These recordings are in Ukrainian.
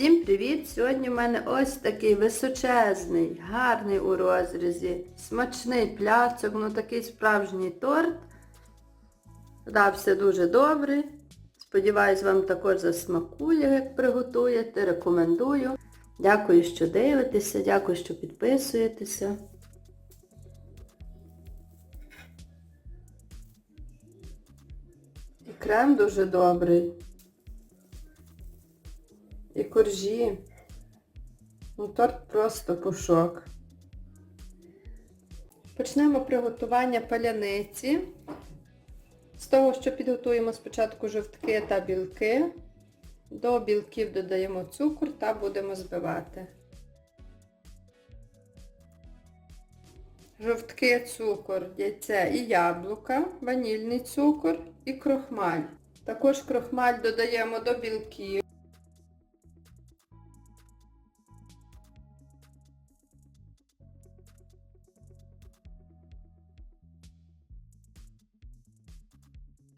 Всім привіт! Сьогодні в мене ось такий височезний, гарний у розрізі, смачний пляцок, ну такий справжній торт. Дався дуже добрий. Сподіваюсь, вам також засмакує, як приготуєте. Рекомендую. Дякую, що дивитеся, дякую, що підписуєтеся. І крем дуже добрий. І коржі. Ну, торт просто пушок. Почнемо приготування паляниці. З того, що підготуємо спочатку жовтки та білки. До білків додаємо цукор та будемо збивати. Жовтки, цукор, яйце і яблука, ванільний цукор і крохмаль. Також крохмаль додаємо до білків.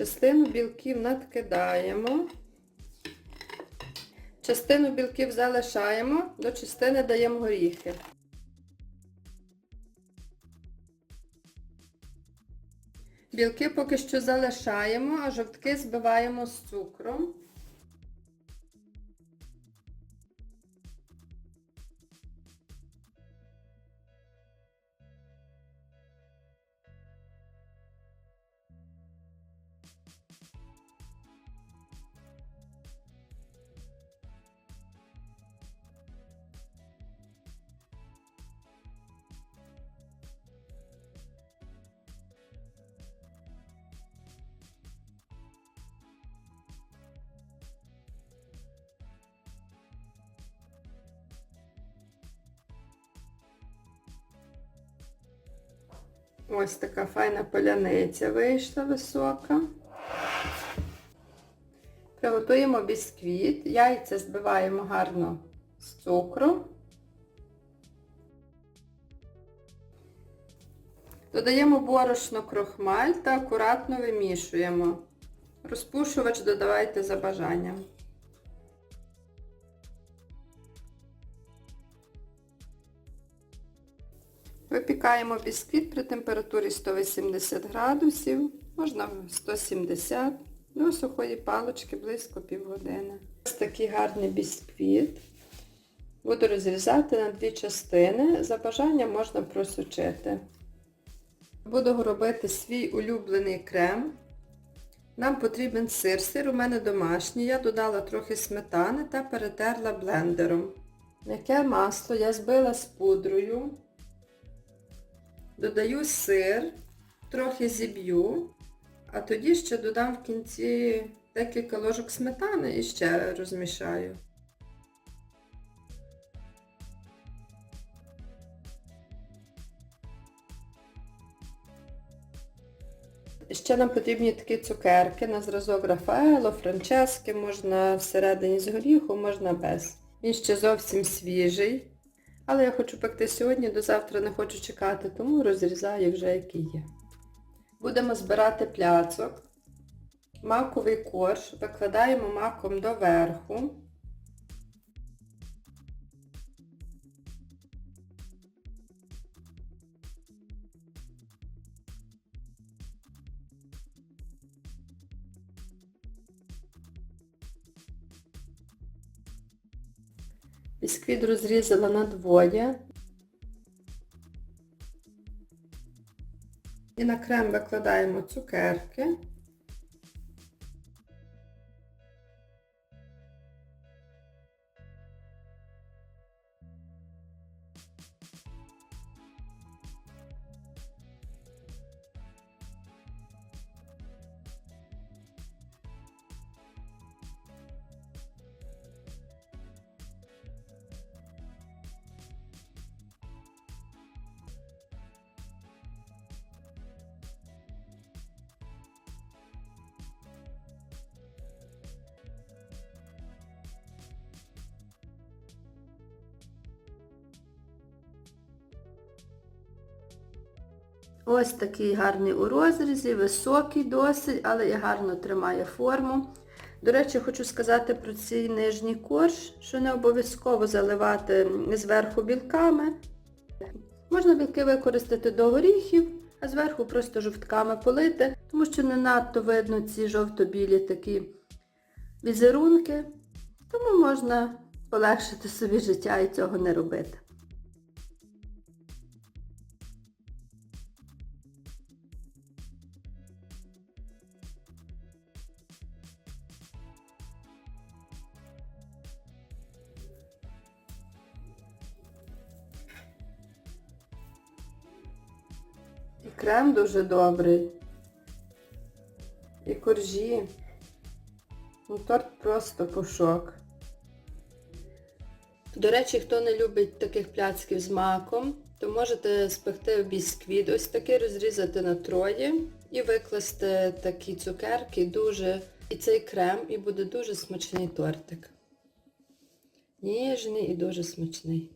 Частину білків надкидаємо. Частину білків залишаємо, до частини даємо горіхи. Білки поки що залишаємо, а жовтки збиваємо з цукром. Ось така файна поляниця вийшла висока. Приготуємо бісквіт. Яйця збиваємо гарно з цукру. Додаємо борошно крохмаль та акуратно вимішуємо. Розпушувач додавайте за бажанням. Випікаємо бісквіт при температурі 180 градусів, можна 170 до сухої палочки близько півгодини. Ось такий гарний бісквіт. Буду розрізати на дві частини. За бажанням можна просучити. Буду робити свій улюблений крем. Нам потрібен сир. Сир у мене домашній. Я додала трохи сметани та перетерла блендером. М'яке масло я збила з пудрою. Додаю сир, трохи зіб'ю, а тоді ще додам в кінці декілька ложок сметани і ще розмішаю. Ще нам потрібні такі цукерки на зразок Рафаело, Франчески, можна всередині з горіху, можна без. Він ще зовсім свіжий. Але я хочу пекти сьогодні, до завтра не хочу чекати, тому розрізаю вже який є. Будемо збирати пляцок. Маковий корж викладаємо маком доверху. Бісквіт розрізала на двоє. І на крем викладаємо цукерки. Ось такий гарний у розрізі, високий досить, але і гарно тримає форму. До речі, хочу сказати про цей нижній корж, що не обов'язково заливати зверху білками. Можна білки використати до горіхів, а зверху просто жовтками полити, тому що не надто видно ці жовто-білі такі візерунки, тому можна полегшити собі життя і цього не робити. І крем дуже добрий. І коржі. Ну, торт просто пушок. До речі, хто не любить таких пляцків з маком, то можете спекти бісквіт, ось такий розрізати на троє і викласти такі цукерки дуже. І цей крем, і буде дуже смачний тортик. Ніжний і дуже смачний.